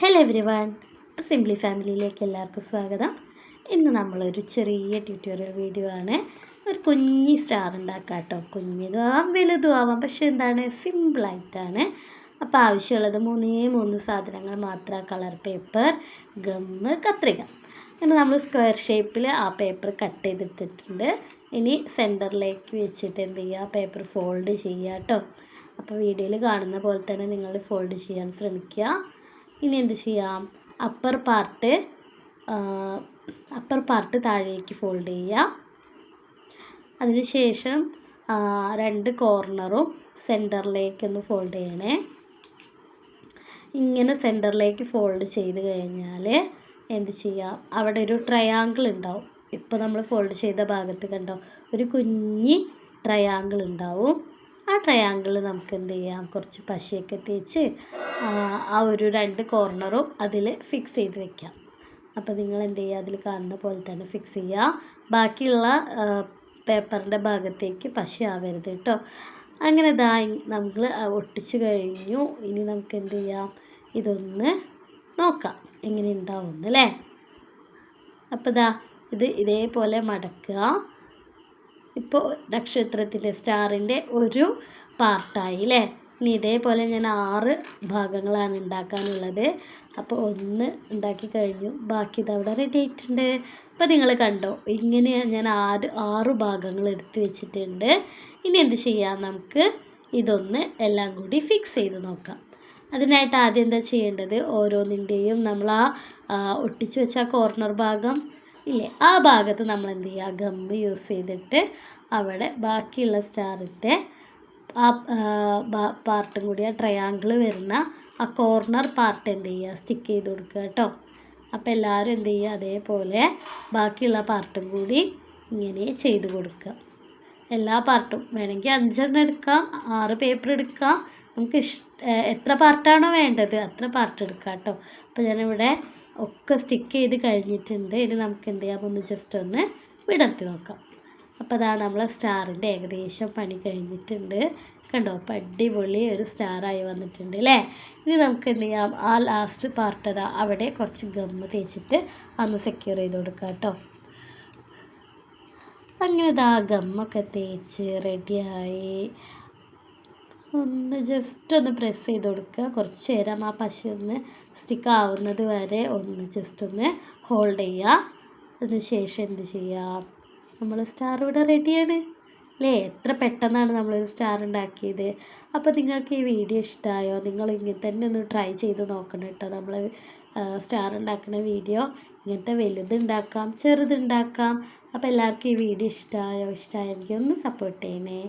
Hello everyone simply ഫാമിലിയിലേക്ക് എല്ലാവർക്കും സ്വാഗതം. ഇന്ന് നമ്മളൊരു ചെറിയ ട്യൂട്ടോറിയൽ വീഡിയോ ആണ്. ഒരു കുഞ്ഞി സ്റ്റാർ ഉണ്ടാക്കാം കേട്ടോ കുഞ്ഞിതും വലുതും ആവാം പക്ഷെ എന്താണ്? സിമ്പിളായിട്ടാണ് അപ്പോൾ ആവശ്യമുള്ളത് മൂന്നേ മൂന്ന് സാധനങ്ങൾ മാത്രം കളർ പേപ്പർ ഗമ്മ് കത്രിക. ഇനി നമ്മൾ സ്ക്വയർ ഷേപ്പിൽ ആ പേപ്പർ കട്ട് ചെയ്തെടുത്തിട്ടുണ്ട്. ഇനി സെന്ററിലേക്ക് വെച്ചിട്ട് എന്ത് ചെയ്യുക പേപ്പർ ഫോൾഡ് ചെയ്യുക കേട്ടോ അപ്പോൾ വീഡിയോയിൽ കാണുന്ന പോലെ തന്നെ നിങ്ങൾ ഫോൾഡ് ചെയ്യാൻ ശ്രമിക്കുക. ഇനി എന്ത് ചെയ്യാം? അപ്പർ പാർട്ട് അപ്പർ പാർട്ട് താഴേക്ക് ഫോൾഡ് ചെയ്യാം അതിനുശേഷം രണ്ട് കോർണറും സെന്ററിലേക്കൊന്ന് ഫോൾഡ് ചെയ്യണേ. ഇങ്ങനെ സെന്ററിലേക്ക് ഫോൾഡ് ചെയ്ത് കഴിഞ്ഞാൽ എന്ത് ചെയ്യാം? അവിടെ ഒരു ട്രയാങ്കിൾ ഉണ്ടാവും. ഇപ്പോൾ നമ്മൾ ഫോൾഡ് ചെയ്ത ഭാഗത്ത് കണ്ടോ? ഒരു കുഞ്ഞി ട്രയാങ്കിൾ ഉണ്ടാവും. ആ ട്രയാങ്കിൾ നമുക്ക് എന്ത് ചെയ്യാം? കുറച്ച് പശയൊക്കെ തേച്ച് ആ ഒരു രണ്ട് കോർണറും അതിൽ ഫിക്സ് ചെയ്ത് വെക്കാം. അപ്പോൾ നിങ്ങൾ എന്ത് ചെയ്യുക? അതിൽ കാണുന്ന പോലെ തന്നെ ഫിക്സ് ചെയ്യുക. ബാക്കിയുള്ള പേപ്പറിന്റെ ഭാഗത്തേക്ക് പശ ആവരുത് കേട്ടോ. അങ്ങനെ ഇതാ നമ്മൾ ഒട്ടിച്ച് കഴിഞ്ഞു. ഇനി നമുക്ക് എന്ത് ചെയ്യാം? ഇതൊന്ന് നോക്കാം. എങ്ങനെ ഉണ്ടാവുമെന്ന് അല്ലേ അപ്പോൾ ഇതാ ഇത് ഇതേപോലെ മടക്കുക. ഇപ്പോൾ നക്ഷത്രത്തിന്റെ സ്റ്റാറിന്റെ ഒരു പാർട്ടായി അല്ലേ ഇനി ഇതേപോലെ ഞാൻ ആറ് ഭാഗങ്ങളാണ് ഉണ്ടാക്കാനുള്ളത്. അപ്പോൾ ഒന്ന് ഉണ്ടാക്കി കഴിഞ്ഞു. ബാക്കി ഇതവിടെ റെഡി ആയിട്ടുണ്ട്. അപ്പോൾ നിങ്ങൾ കണ്ടോ ഇങ്ങനെയാണ് ഞാൻ ആറ് ആറ് ഭാഗങ്ങൾ എടുത്തു വെച്ചിട്ടുണ്ട്. ഇനി എന്ത് ചെയ്യാം നമുക്ക്? ഇതൊന്ന് എല്ലാം കൂടി ഫിക്സ് ചെയ്ത് നോക്കാം. അതിനായിട്ട് ആദ്യം എന്താ ചെയ്യേണ്ടത്? ഓരോന്നിന്റെയും നമ്മൾ ആ ഒട്ടിച്ചു വെച്ച കോർണർ ഭാഗം ഇല്ലേ? ആ ഭാഗത്ത് നമ്മൾ എന്ത് ചെയ്യുക? ഗമ്മ് യൂസ് ചെയ്തിട്ട് അവിടെ ബാക്കിയുള്ള സ്റ്റാറിന്റെ ആ പാർട്ടും കൂടി ആ ട്രയാങ്കിൾ വരുന്ന ആ കോർണർ പാർട്ട് എന്ത് ചെയ്യുക? സ്റ്റിക്ക് ചെയ്ത് കൊടുക്കുക കേട്ടോ. അപ്പോൾ എല്ലാവരും എന്ത് ചെയ്യുക? അതേപോലെ ബാക്കിയുള്ള പാർട്ടും കൂടി ഇങ്ങനെ ചെയ്ത് കൊടുക്കുക. എല്ലാ പാർട്ടും വേണമെങ്കിൽ അഞ്ചെണ്ണം എടുക്കാം ആറ് പേപ്പർ എടുക്കാം. നമുക്ക് ഇഷ്ട എത്ര പാർട്ടാണോ വേണ്ടത്? അത്ര പാർട്ട് എടുക്കാം കേട്ടോ. അപ്പോൾ ഞാനിവിടെ ഒക്കെ സ്റ്റിക്ക് ചെയ്ത് കഴിഞ്ഞിട്ടുണ്ട്. ഇനി നമുക്ക് എന്ത് ചെയ്യാം? ഒന്ന് ജസ്റ്റ് ഒന്ന് വിടർത്തി നോക്കാം. അപ്പോൾ അതാ നമ്മളെ സ്റ്റാറിന്റെ ഏകദേശം പണി കഴിഞ്ഞിട്ടുണ്ട്. കണ്ടോ? അപ്പോൾ അടിപൊളി ഒരു സ്റ്റാറായി വന്നിട്ടുണ്ട് അല്ലേ ഇനി നമുക്ക് എന്ത് ചെയ്യാം? ആ ലാസ്റ്റ് പാർട്ട് അതാ അവിടെ കുറച്ച് ഗമ്മ് തേച്ചിട്ട് അന്ന് സെക്യൂർ ചെയ്ത് കൊടുക്കാം കേട്ടോ. അങ്ങനെ ഇതാ ഗമ്മൊക്കെ തേച്ച് റെഡിയായി ഒന്ന് ജസ്റ്റ് ഒന്ന് പ്രസ് ചെയ്ത് കൊടുക്കുക. കുറച്ച് നേരം ആ പശ ഒന്ന് സ്റ്റിക്ക് ആവുന്നത് വരെ ഒന്ന് ജസ്റ്റ് ഒന്ന് ഹോൾഡ് ചെയ്യുക. അതിന് ശേഷം എന്ത് ചെയ്യുക? നമ്മൾ സ്റ്റാർ ഇവിടെ റെഡിയാണ് അല്ലേ? എത്ര പെട്ടെന്നാണ് നമ്മളൊരു സ്റ്റാർ ഉണ്ടാക്കിയത്. അപ്പോൾ നിങ്ങൾക്ക് ഈ വീഡിയോ ഇഷ്ടമായോ നിങ്ങൾ ഇങ്ങനെ തന്നെ ഒന്ന് ട്രൈ ചെയ്ത് നോക്കണം കേട്ടോ. നമ്മൾ സ്റ്റാർ ഉണ്ടാക്കുന്ന വീഡിയോ ഇങ്ങനത്തെ വലുതുണ്ടാക്കാം ചെറുതുണ്ടാക്കാം അപ്പോൾ എല്ലാവർക്കും ഈ വീഡിയോ ഇഷ്ടമായോ ഇഷ്ടമായെങ്കിൽ ഒന്ന് സപ്പോർട്ട് ചെയ്യണേ.